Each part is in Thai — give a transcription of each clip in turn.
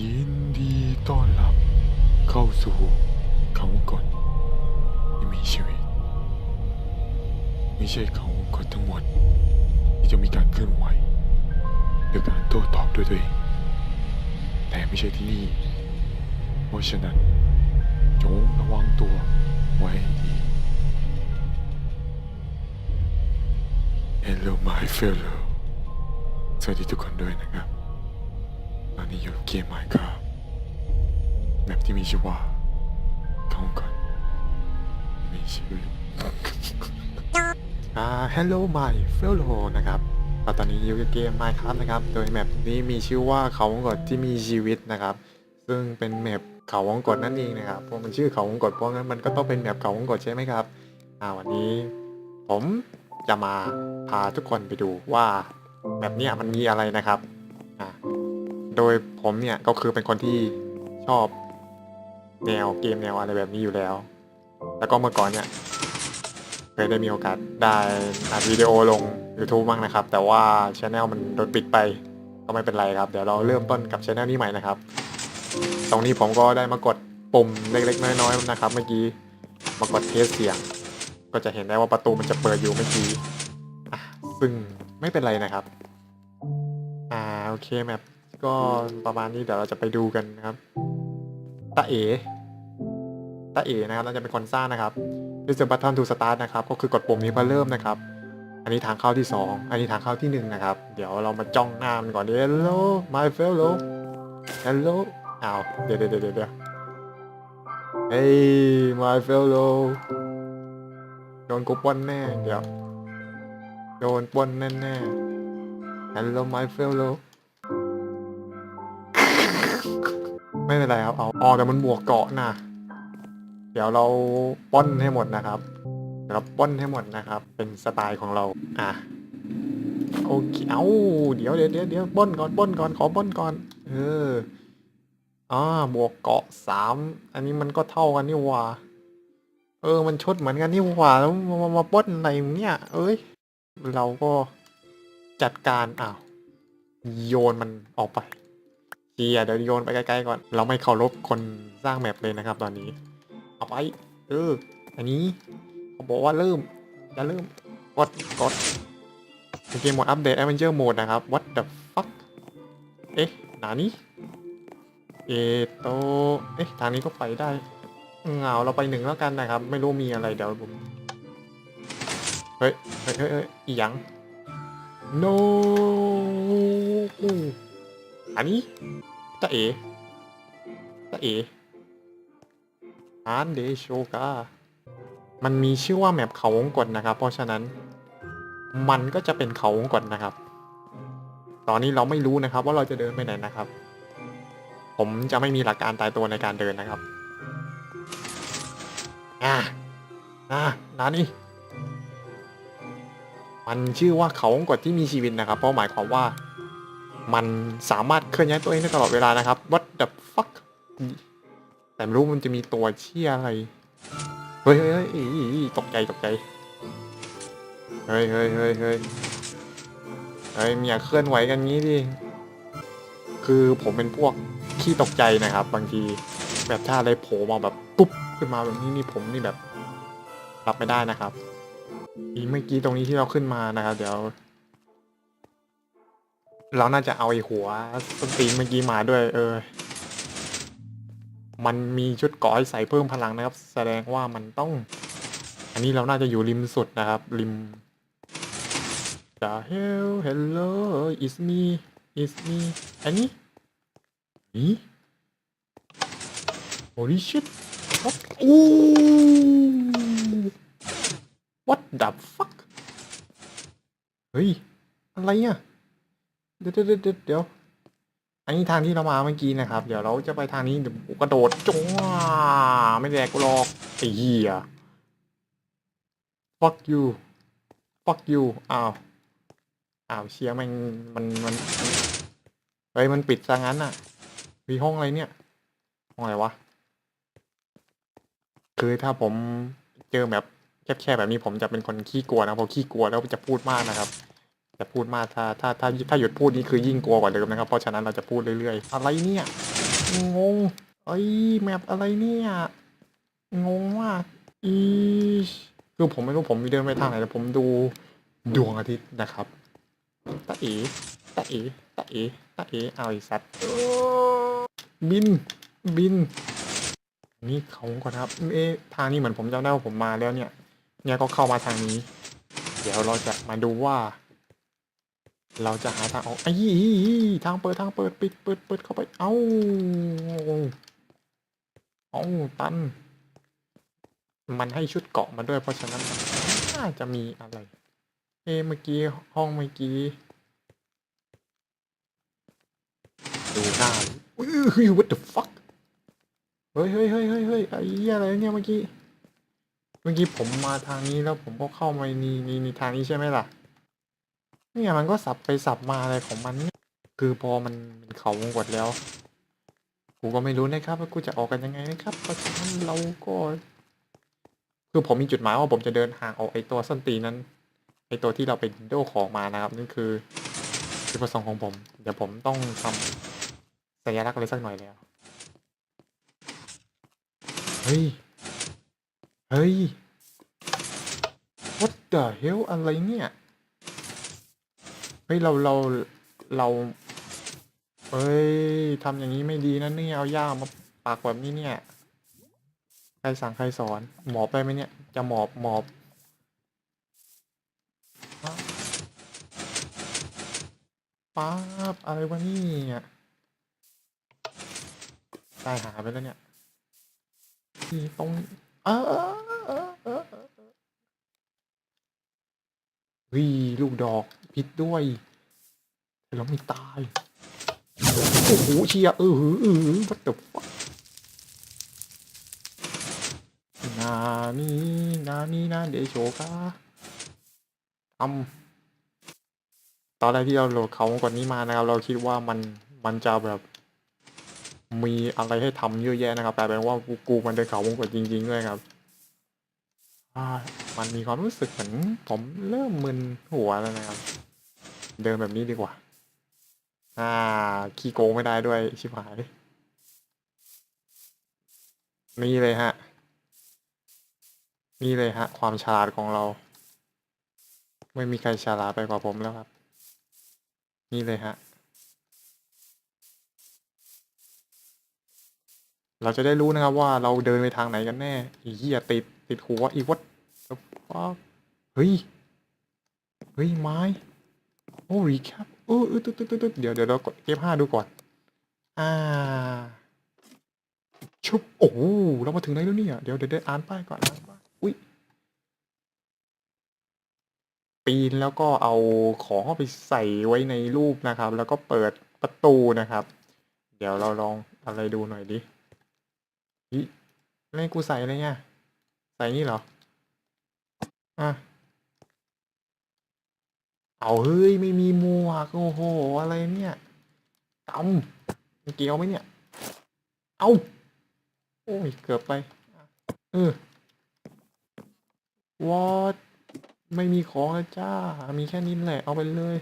ยินดีต้อนรับ เข้าสู่เขากฎที่มีชีวิต ไม่ใช่เขากฎทั้งหมด ที่จะมีการเคลื่อนไหวหรือการโต้ตอบด้วยตัวเอง แต่ไม่ใช่ที่นี่ เพราะฉะนั้นจงระวังตัวไว้ดี Hello my fellow สวัสดีทุกคนด้วยนะครับ ตอนนี้อยู่กับเกม Minecraft แบบที่มีชื่อว่าเข้าก่อนมีชื่ออ่า Hello my fellow นะครับตอนนี้อยู่กับเกม Minecraft นะครับ โดยแมปนี้มีชื่อว่าเขาวงกตที่มีชีวิตนะครับ ซึ่งเป็นแมปเขาวงกตนั่นเองนะครับเพราะมันชื่อเขาวงกตเพราะงั้นมันก็ต้องเป็นแมปเขาวงกตใช่ไหมครับอ่าวันนี้ ผมจะมาพาทุกคนไปดูว่าแบบเนี้ยมันมีอะไรนะครับอ่า โดยผมเนี่ยก็คือเป็นคนที่ชอบแนวเกมแนวอะไรแบบนี้อยู่แล้ว แล้วก็เมื่อก่อนเนี่ยเคยได้มีโอกาสได้อัดวิดีโอลง YouTube บ้างนะครับ แต่ว่าช anel มันโดนปิดไปก็ไม่เป็นไรครับ เดี๋ยวเราเริ่มต้นกับช anel นี้ใหม่นะครับ ตรงนี้ผมก็ได้มากดปุ่มเล็กๆ น้อยๆนะครับ เมื่อกี้มากดเทสเสียง ก็จะเห็นได้ว่าประตูมันจะเปิดอยู่เมื่อกี้ซึ่งไม่เป็นไรนะครับ อ่าโอเคแมป ก็ประมาณนี้เดี๋ยวเราจะไปดูกันนะครับตาเอตาเอนะครับเราจะเป็นคนสร้างนะครับ Use the button to start นะครับก็คือกดปุ่มนี้เพื่อเริ่มนะครับ อันนี้ทางเข้าที่ 2 อันนี้ทางเข้าที่ 1 นะครับ เดี๋ยวเรามาจ้องหน้ามันก่อน Hello my fellow Hello อ้าวเดี๋ยวเดี๋ยวเดี๋ยวเดี๋ยว Hey my fellow โดนกูป้นแน่เดี๋ยวโดนปล้นแน่แน่ๆ Hello my fellow ไม่เป็นไรครับ เอาอ๋อแต่มันบวกเกาะนะ เดี๋ยวเราปล้นให้หมดนะครับเดี๋ยวเราปล้นให้หมดนะครับ เป็นสไตล์ของเรา อะ โอเค เอาเดี๋ยวเดี๋ยวเดี๋ยวเดี๋ยวปล้นก่อนป้นก่อน ขอป้นก่อน เอออ่าบวกเกาะสาม อันนี้มันก็เท่ากันนี่หว่า เออ มันชดเหมือนกันนี่หว่า แล้วมามาป้นอะไรเนี่ย เอ้ย เราก็จัดการอ้าวโยนมันออกไป เชียเดี๋ยวโยนไปไกลๆก่อน เราไม่เคารพคนสร้างแมปเลยนะครับ ตอนนี้ เอาไป เออ อันนี้เขาบอกว่าเริ่มจะเริ่มกดกดเกมโหมดอัปเดต Adventure Mode นะครับ What the fuck เอ๊ะหนานี้เอโตเอ๊ะทางนี้ก็ไปได้เหงาเราไปหนึ่งแล้วกันนะครับ ไม่รู้มีอะไรเดี๋ยวผมเฮ้ยเฮ้ยเฮ้ยเฮ้ยอีหยัง no อันนี้ตาเอตาเออาร์เดโชกามันมีชื่อว่าแมปเขาวงกตนะครับ เพราะฉะนั้นมันก็จะเป็นเขาวงกตนะครับ ตอนนี้เราไม่รู้นะครับ ว่าเราจะเดินไปไหนนะครับ ผมจะไม่มีหลักการตายตัวในการเดินนะครับอ่าอ่านานี่มันชื่อว่าเขาวงกตที่มีชีวิตนะครับ เพราะหมายความว่า มันสามารถเคลื่อนย้ายตัวเองได้ตลอดเวลานะครับ What the fuck แต่ไม่รู้มันจะมีตัวเชี่ยอะไร เฮ้ยเฮ้ยเฮ้ยอีอีอีตกใจตกใจ เฮ้ยเฮ้ยเฮ้ยเฮ้ยเฮ้ยมีอย่าเคลื่อนไหวกันงี้ดิ คือผมเป็นพวกขี้ตกใจนะครับ บางทีแบบถ้าอะไรโผล่มาแบบปุ๊บขึ้นมาแบบนี้นี่ผมนี่แบบรับไม่ได้นะครับอีเมื่อกี้ตรงนี้ที่เราขึ้นมานะครับ เดี๋ยว เราน่าจะเอาไอ้หัวสตีนเมื่อกี้มาด้วย เออ มันมีชุดกราะให้ใส่เพิ่มพลังนะครับ แสดงว่ามันต้อง อันนี้เราน่าจะอยู่ริมสุดนะครับ ริมจะ Hello Hello is me is me อันนี้นี่ Holy shit What โอ้ What the fuck เฮ้ย อะไรอะ เดี๋ยวเดี๋ยวเดี๋ยวอันนี้ทางที่เรามาเมื่อกี้นะครับ เดี๋ยวเราจะไปทางนี้เดี๋ยวกระโดดจ้าไม่แดกกูหรอกไอ้เหี้ย fuck you fuck you อ้าวอ้าวเชียร์มันมันมันเฮ้ยมันปิดซะงั้นอะ มีห้องอะไรเนี่ย ห้องอะไรวะ คือถ้าผมเจอแบบแคบๆแบบนี้ผมจะเป็นคนขี้กลัวนะพราะขี้กลัวแล้วจะพูดมากนะครับ จะพูดมากถ้าถ้าถ้าถ้าหยุดพูดนี่คือยิ่งกลัวกว่าเดิมนะครับ เพราะฉะนั้นเราจะพูดเรื่อยๆ อะไรเนี่ยงงเอ้ยแมปอะไรเนี่ยงงมากอีคือผมไม่รู้ผมเดินไปทางไหนแต่ผมดูดวงอาทิตย์นะครับตะเอ๋ตะเอ๋ตะเอ๋ตะเอ๋เอาอีสัตว์บินบิน นี่เขาก่อนครับเอ๊ทางนี้เหมือนผมจำได้ว่าผมมาแล้วเนี่ยเนี่ยก็เข้ามาทางนี้ เดี๋ยวเราจะมาดูว่า เราจะหาทางออกไอ้ทางเปิดทางเปิดปิดเปิดเปิดเข้าไป เอ้าเอ้าตัน มันให้ชุดเกาะมาด้วยเพราะฉะนั้นน่าจะมีอะไร เอเมื่อกี้ห้องเมื่อกี้ ดูได้อุ้ย what the fuck เฮ้ยเฮ้ยเฮ้ยเฮ้ยเฮ้ยไอ้อะไรเนี่ยเมื่อกี้ เมื่อกี้ผมมาทางนี้แล้วผมก็เข้ามานี่นี่นี่ทางนี้ใช่ไหมล่ะ เนี่ยมันก็สับไปสับมาอะไรของมันเนี่ยคือพอมันเป็นเขาวงกดแล้ว กูก็ไม่รู้นะครับ ว่ากูจะออกกันยังไงนะครับเพราะฉะนั้นเราก็คือผมมีจุดหมายว่าผมจะเดินห่างออกไอตัวส้นตีนั้นไอตัวที่เราไปโดของมานะครับนั่นคือจุดประสงค์ของผม เดี๋ยวผมต้องทำสัญลักษณ์อะไรสักหน่อยแล้วเฮ้ยเฮ้ย what the hell อะไรเนี่ย ฮ้ยเราเราเราเฮ้ยทำอย่างนี้ไม่ดีนะเนี่ยเอาย่ามาปากแบบนี้เนี่ยใครสั่งใครสอนหมอบได้ไหมเนี่ย จะหมอบหมอบป๊าบอะไรวะนี่ตายหาไปแล้วเนี่ย ตรง เอออเออ วิลูกดอกพิษด้วยแต่เราไม่ตาย โอ้โหเชียเออหือเออหือ what the fuck นานี่นานี่นาเดโชกาทำตอนแรกที่เราโหลดเขาก่อนนี้มานะครับ เราคิดว่ามันมันจะแบบ มีอะไรให้ทำเยอะแยะนะครับแต่เป็นว่ากูกูมันเดินเขาวงกดจริงๆด้วยครับ มันมีความรู้สึกเหมือนผมเริ่มมึนหัวแล้วนะครับ เดินแบบนี้ดีกว่า อ่า ขี้โกงไม่ได้ด้วยชิบหาย นี่เลยฮะ นี่เลยฮะ ความฉลาดของเรา ไม่มีใครฉลาดไปกว่าผมแล้วครับ นี่เลยฮะ เราจะได้รู้นะครับว่าเราเดินไปทางไหนกันแน่อีเหี้ยติด ติดหัวอีวัดฟ้าเฮ้ย เฮ้ย ไม้ โอ้รีแคปเออเออตึ๊ดตึ๊ดตึ๊ดเดี๋ยวเดี๋ยวเรากด F5 ดูก่อน อ่า ชุบ โอ้โหเรามาถึงไหนแล้วเนี่ย เดี๋ยวเดี๋ยวเดี๋ยวอ่านป้ายก่อนอ่านป้ายอุ้ย ปีนแล้วก็เอาของเข้าไปใส่ไว้ในรูปนะครับ แล้วก็เปิดประตูนะครับ เดี๋ยวเราลองอะไรดูหน่อยดิอิอะไรกูใส่อะไรเนี่ย ใส่นี่เหรอ อะ เอาเฮ้ย ไม่มีหมวกโอ้โห อะไรเนี่ยกำมันเกี่ยวไหมเนี่ย เอาโอ้ย เกือบไป เออวอดไม่มีของแล้วจ้า มีแค่นี้แหละ เอาไปเลย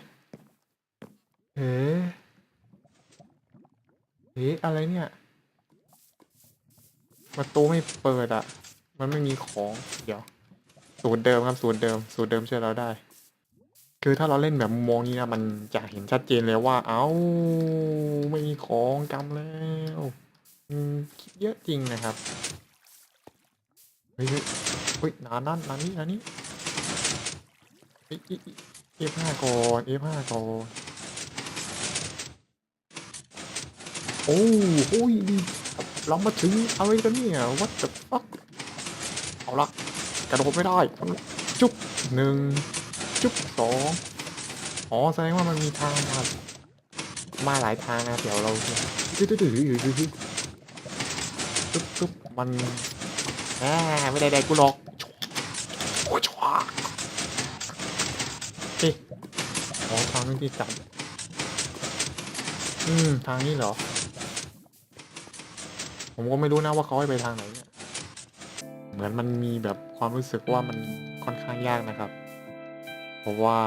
เฮ้เฮ้อะไรเนี่ย ประตูไม่เปิดอะ มันไม่มีของเดี๋ยว สูตรเดิมครับสูตรเดิม สูตรเดิมเชื่อเราได้ คือถ้าเราเล่นแบบมุมมองนี้นะมันจะเห็นชัดเจนเลยว่า เอ้าไม่มีของจำแล้วคิดเยอะจริงนะครับเฮ้ยเฮ้ยเฮ้ยนานั่นนานี้นานี้เอฟห้าก่อนเอฟห้าก่อนโอ้โหดีเรามาถึงอะไรกันเนี่ย what the fuck เอาละกระโดดไม่ได้ จุ๊บหนึ่งจุ๊บสองอ๋อแสดงว่ามันมีทางมามาหลายทางนะเดี๋ยวเราตึ๊ดตึ๊ดตึ๊ดตึ๊ดตึ๊ดตึ๊บตึ๊บมันอ่าไม่ได้ได้กูหรอกโอ้ชัวเอ๊ะอ๋อทางนี้ที่จับอืมทางนี้เหรอ ผมก็ไม่รู้นะว่าเขาให้ไปทางไหนเนี่ย มือนมันมีแบบความรู้สึกว่ามันค่อนข้างยากนะครับ เพราะว่า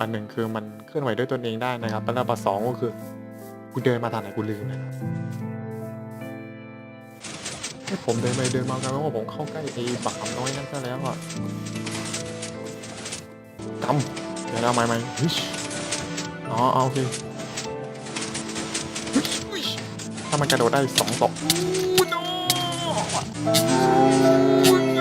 อันหนึ่งคือมันเคลื่อนไหวด้วยตนเองได้นะครับแล้วอันดับสองก็คือกูเดินมาทางไหนกูลืมนะครับให้ผมเดินไปเดินมากันว่าผมเข้าใกล้ไอ้บักคำน้อยนั่นซะแล้วอะกำเดี๋ยวนะไม่ไม่เฮ้ยอ๋อโอเคถ้ามันกระโดดได้สองศอก one.